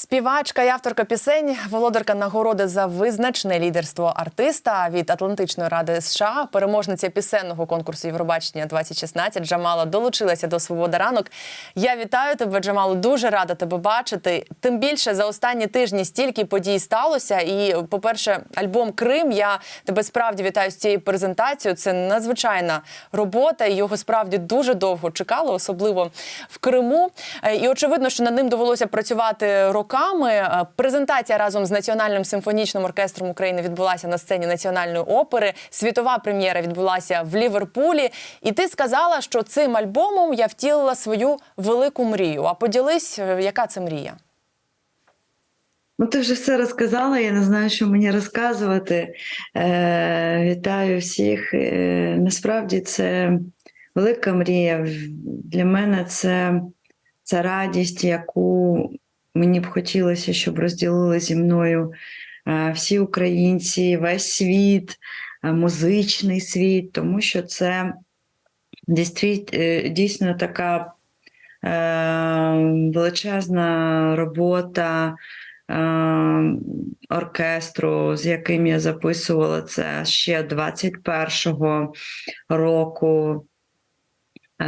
Співачка і авторка пісень, володарка нагороди за визначне лідерство артиста від Атлантичної ради США, переможниця пісенного конкурсу Євробачення 2016 Джамала долучилася до Свобода ранок. Я вітаю тебе, Джамалу. Дуже рада тебе бачити. Тим більше за останні тижні стільки подій сталося. І, по-перше, альбом Крим. Я тебе справді вітаю з цією презентацією. Це надзвичайна робота. Його справді дуже довго чекали, особливо в Криму. Е, І очевидно, що над ним довелося працювати роками. Е, Презентація разом з Національним симфонічним оркестром України відбулася на сцені Національної опери. Світова прем'єра відбулася в Ліверпулі. І ти сказала, що цим альбомом я втілила свою велику мрію. А поділись, е, яка це мрія? Ну, ти вже все розказала, я не знаю, що мені розказувати. Е, Вітаю всіх. Е, насправді це велика мрія. Для мене це, це радість, яку мені б хотілося, щоб розділили зі мною е, всі українці, весь світ, е, музичний світ, тому що це дійсно, дійсно така е, величезна робота е, оркестру, з яким я записувала це ще 21-го року е,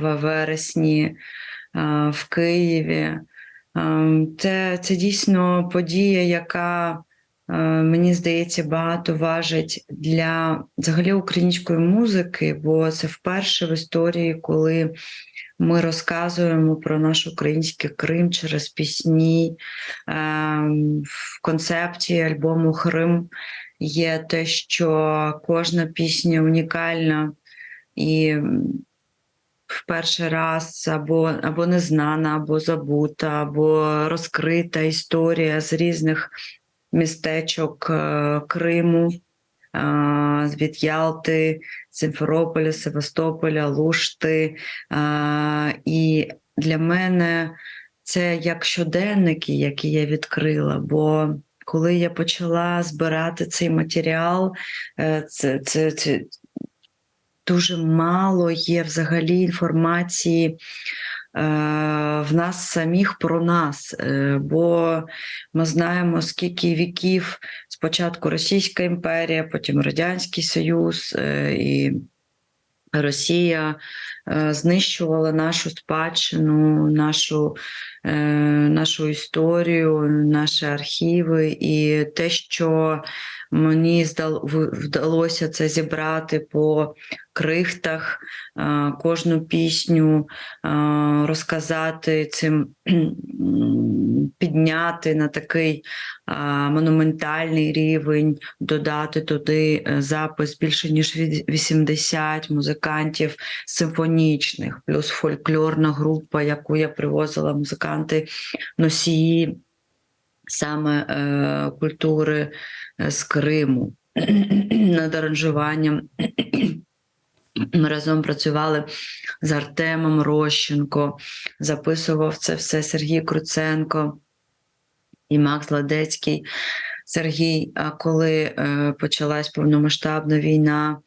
в вересні е, в Києві. Е, Це, це дійсно подія, яка е, мені здається багато важить для взагалі української музики, бо це вперше в історії, коли ми розказуємо про наш український Крим через пісні. Ем, В концепції альбому Хрим є те, що кожна пісня унікальна і в перший раз або, або незнана, або забута, або розкрита історія з різних містечок е, Криму, е, від Ялти, Симферополя, Севастополя, Лушти. Е, І для мене це як щоденники, які я відкрила. бо коли я почала збирати цей матеріал, це, це, це дуже мало є взагалі інформації е, в нас самих про нас, е, бо ми знаємо, скільки віків спочатку Російська імперія, потім Радянський Союз е, і Росія знищувала нашу спадщину, нашу, нашу історію, наші архіви, і те, що мені вдалося це зібрати по крихтах, е, кожну пісню е, розказати цим, підняти на такий е, монументальний рівень, додати туди е, запис більше ніж від- 80 музикантів симфонічних, плюс фольклорна група, яку я привозила музиканти носії саме е, культури е, з Криму над аранжуванням. Ми разом працювали з Артемом Рощенко, записував це все Сергій Круценко і Макс Ладецький. Сергій, а коли е, почалась повномасштабна війна,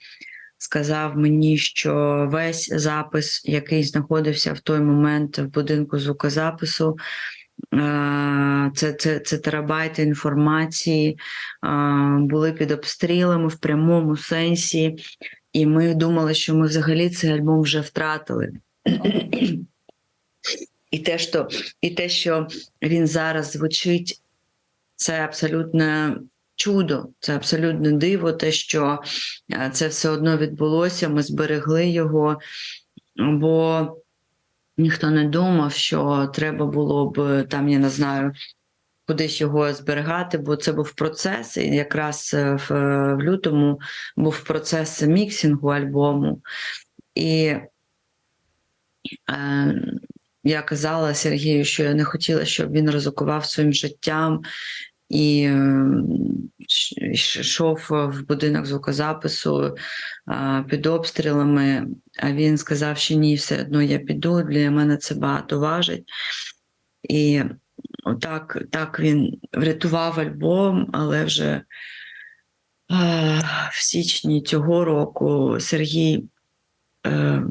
сказав мені, що весь запис, який знаходився в той момент в будинку звукозапису, е, це, це, це терабайти інформації, е, були під обстрілами в прямому сенсі, і ми думали, що ми взагалі цей альбом вже втратили. І те, що, і те, що він зараз звучить, це абсолютне чудо, це абсолютне диво, те, що е, це все одно відбулося, ми зберегли його, бо ніхто не думав, що треба було б там, я не знаю, кудись його зберігати, бо це був процес. І якраз е, в, в лютому був процес міксингу альбому. І е, я казала Сергію, що я не хотіла, щоб він ризикував своїм життям і е, ш- йшов в будинок звукозапису під обстрілами. А він сказав, що ні, все одно я піду. Для мене це багато важить. І так, так він врятував альбом, але вже в січні цього року Сергій е,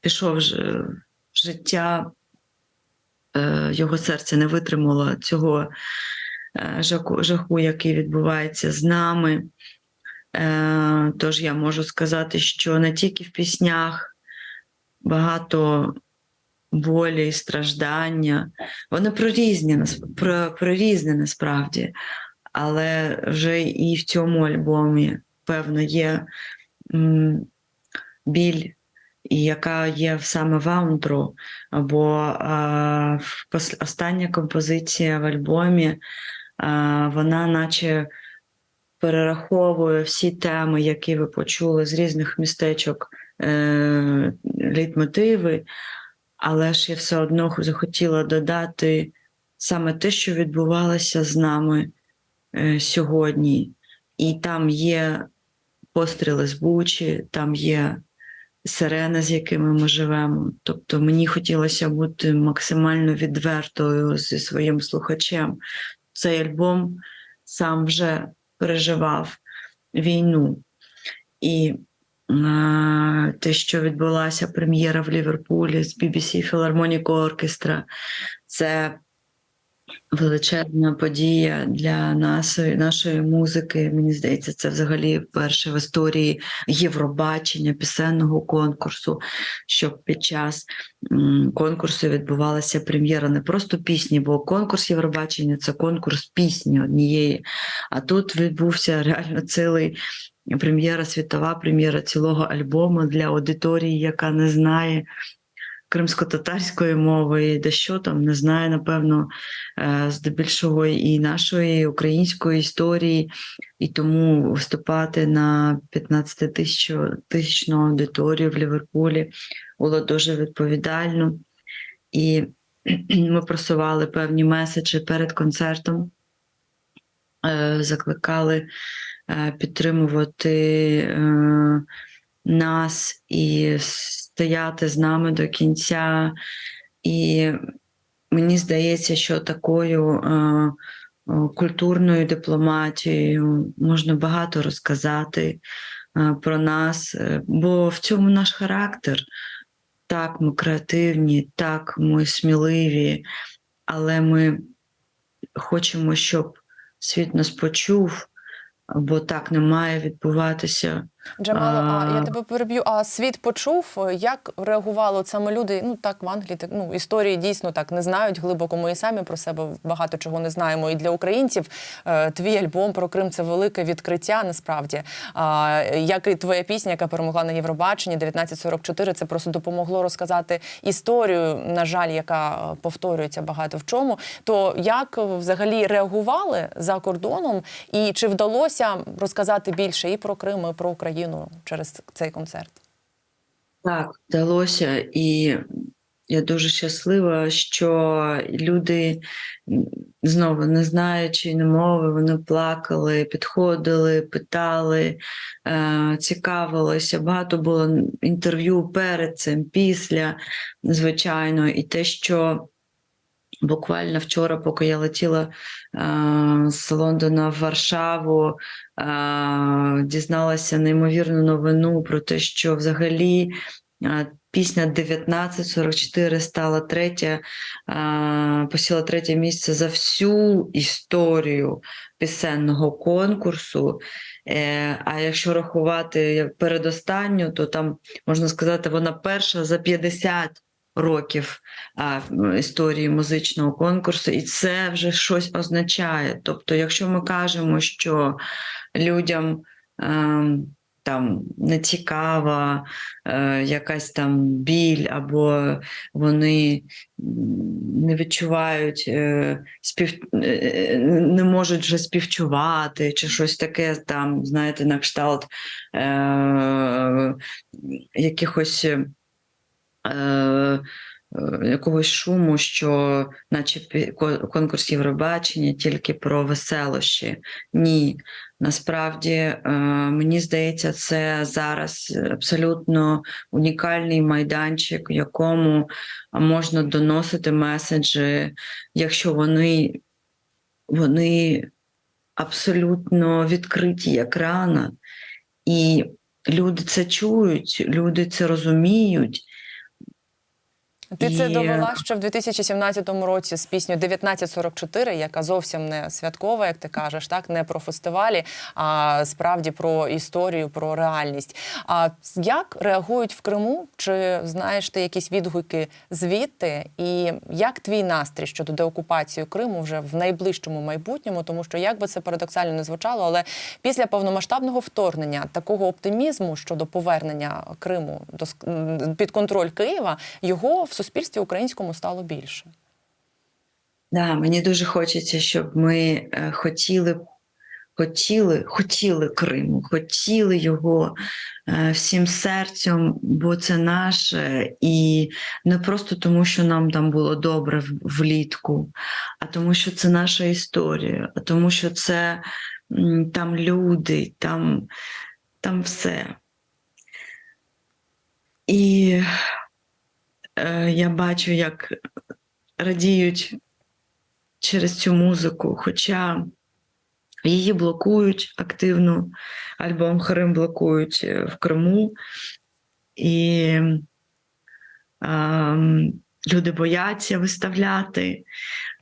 пішов в життя е, його серце не витримало цього жаху, жаху, який відбувається з нами. Е, Тож я можу сказати, що не тільки в піснях багато болі страждання, вони про різні, про, про різне насправді, але вже і в цьому альбомі, певно, є біль, яка є саме в аунтро, або а, в пос- остання композиція в альбомі, вона наче перераховує всі теми, які ви почули з різних містечок, е, лейтмотиви, але ж я все одно захотіла додати саме те, що відбувалося з нами е, сьогодні. І там є постріли з Бучі, там є сирени, з якими ми живемо. Тобто мені хотілося бути максимально відвертою зі своїм слухачем. Цей альбом сам вже переживав війну. І е, те, що відбулася прем'єра в Ліверпулі з BBC Філармоніко оркестра, це величезна подія для нашої, нашої музики. Мені здається, це взагалі перше в історії Євробачення пісенного конкурсу, щоб під час конкурсу відбувалася прем'єра не просто пісні, бо конкурс Євробачення це конкурс пісні однієї. А тут відбувся реально цілий прем'єра, світова прем'єра цілого альбому для аудиторії, яка не знає кримсько-татарської мови, і де що там не знає, напевно, е, здебільшого і нашої української історії, і тому виступати на 15 тисяч тисячну аудиторію в Ліверпулі було дуже відповідально. І ми просували певні меседжі перед концертом, е, закликали е, підтримувати нас і стояти з нами до кінця. І мені здається, що такою е, культурною дипломатією можна багато розказати е, про нас, е, бо в цьому наш характер. Так, ми креативні, так, ми сміливі, але ми хочемо, щоб світ нас почув, бо так не має відбуватися. Джамало, а я тебе переб'ю. А світ почув, як реагували от саме люди? Ну так в Англії так ну історії дійсно так не знають глибоко. Ми і самі про себе багато чого не знаємо. І для українців е, твій альбом про Крим це велике відкриття. Насправді, а, як і твоя пісня, яка перемогла на Євробаченні 1944, це просто допомогло розказати історію, на жаль, яка е, повторюється багато в чому. То як е, взагалі реагували за кордоном, і чи вдалося розказати більше і про Крим, і про Україну через цей концерт? Так, вдалося, і я дуже щаслива, що люди знову не знаючи не мови, вони плакали, підходили, питали, е, цікавилися. Багато було інтерв'ю перед цим, після, звичайно, і те, що. Буквально вчора, поки я летіла е, з Лондона в Варшаву, дізналася неймовірну новину про те, що взагалі пісня 1944 стала третя, посіла третє місце за всю історію пісенного конкурсу. Е, а якщо рахувати передостанню, то там можна сказати, вона перша за 50 років а, історії музичного конкурсу, і це вже щось означає. Тобто, якщо ми кажемо, що людям ем, там не цікава е, якась там біль, або вони не відчувають е, спів... е, не можуть вже співчувати, чи щось таке там, знаєте, на кшталт е, якихось е, е, якогось шуму, що, наче конкурс Євробачення тільки про веселощі. Ні, насправді е, мені здається, це зараз абсолютно унікальний майданчик, в якому можна доносити меседжі, якщо вони, вони абсолютно відкриті як рана. І люди це чують, люди це розуміють. Ти це довела ще в 2017 році з піснею 1944, яка зовсім не святкова, як ти кажеш, так не про фестивалі, а справді про історію, про реальність. А як реагують в Криму? Чи знаєш ти якісь відгуки звідти? І як твій настрій щодо деокупації Криму вже в найближчому майбутньому? Тому що як би це парадоксально не звучало, але після повномасштабного вторгнення такого оптимізму щодо повернення Криму до під контроль Києва його в суспільстві українському стало більше. Да, мені дуже хочеться, щоб ми е, хотіли, хотіли, хотіли Криму, хотіли його е, всім серцем, бо це наше, і не просто тому, що нам там було добре влітку, а тому, що це наша історія, а тому, що це там люди, там, там все. І я бачу, як радіють через цю музику, хоча її блокують активно, альбом Хрим блокують е, в Криму. І ем, люди бояться виставляти,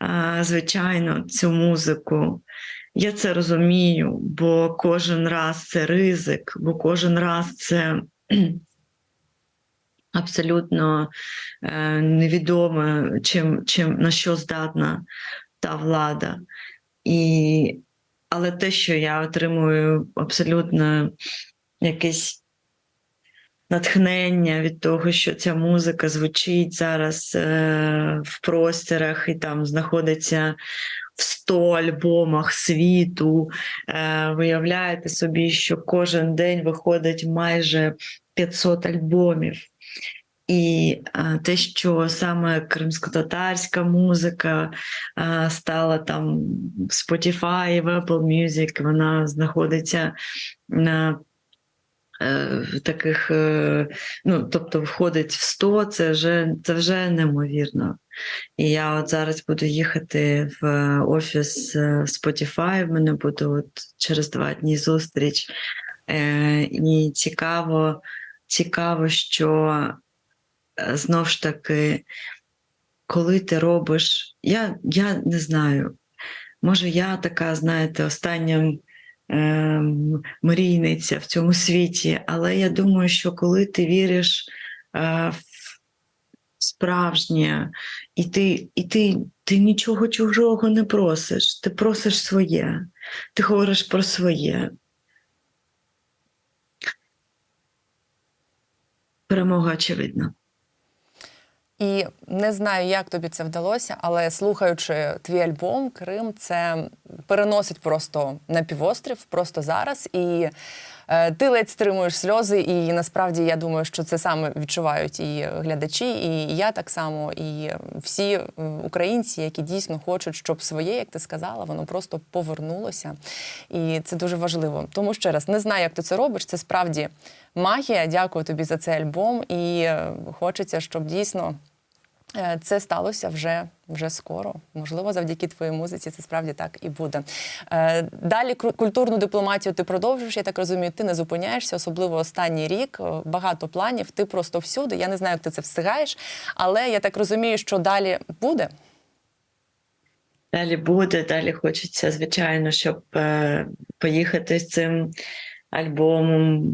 е, звичайно, цю музику. Я це розумію, бо кожен раз це ризик, бо кожен раз це абсолютно е, невідоме, чим, чим, на що здатна та влада. І, але те, що я отримую абсолютно якесь натхнення від того, що ця музика звучить зараз е, в просторах і там знаходиться в 100 альбомах світу. Е, виявляєте собі, що кожен день виходить майже 500 альбомів. І те, що саме кримсько-татарська музика стала там в Spotify, в Apple Music, вона знаходиться на е, таких, е, ну, тобто входить в 100, це вже, це вже неймовірно. І я от зараз буду їхати в офіс е, Spotify, в мене буде от через два дні зустріч. І цікаво, цікаво, що знов ж таки, коли ти робиш, я, я не знаю, може, я така, знаєте, остання ем, мрійниця в цьому світі, але я думаю, що коли ти віриш е, в справжнє, і ти, і ти, ти нічого чужого не просиш, ти просиш своє, ти говориш про своє. Перемога очевидна. І не знаю, як тобі це вдалося, але слухаючи твій альбом, Крим це переносить просто на півострів, просто зараз. І е, ти ледь стримуєш сльози. І насправді я думаю, що це саме відчувають і глядачі, і я так само, і всі е, українці, які дійсно хочуть, щоб своє, як ти сказала, воно просто повернулося. І це дуже важливо. Тому ще раз не знаю, як ти це робиш. Це справді магія. Дякую тобі за цей альбом. І е, хочеться, щоб дійсно. Е, Це сталося вже, вже скоро. Можливо, завдяки твоїй музиці це справді так і буде. Е, Далі культурну дипломатію ти продовжуєш. Я так розумію, ти не зупиняєшся, особливо останній рік. Е, Багато планів. Ти просто всюди. Я не знаю, як ти це встигаєш, але я так розумію, що далі буде. Далі буде, далі хочеться, звичайно, щоб поїхати з цим альбомом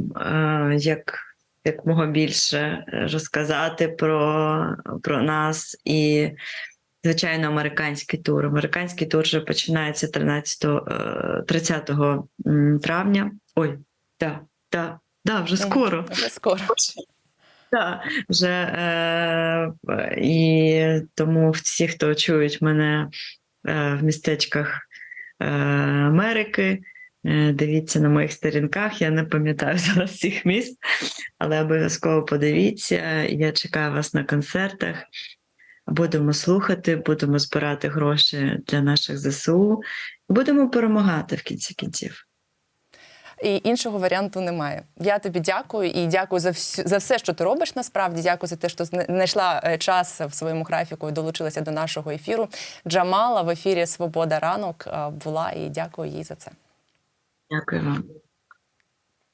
як, як мого більше розказати про, про нас і, звичайно, американський тур. Американський тур вже починається 13, е, 30 травня. Ой, так, так, да, вже скоро. Вже скоро. Так, вже е, і тому всі, хто чують мене е, в містечках е, Америки, е, дивіться на моїх сторінках. Я не пам'ятаю зараз всіх міст, але обов'язково подивіться. Я чекаю вас на концертах. Будемо слухати, будемо збирати гроші для наших ЗСУ. Будемо перемагати в кінці кінців. І іншого варіанту немає. Я тобі дякую і дякую за всю, за все, що ти робиш. Насправді дякую за те, що знайшла е, час в своєму графіку і долучилася до нашого ефіру. Джамала в ефірі Свобода ранок е, була і дякую їй за це. Дякую вам.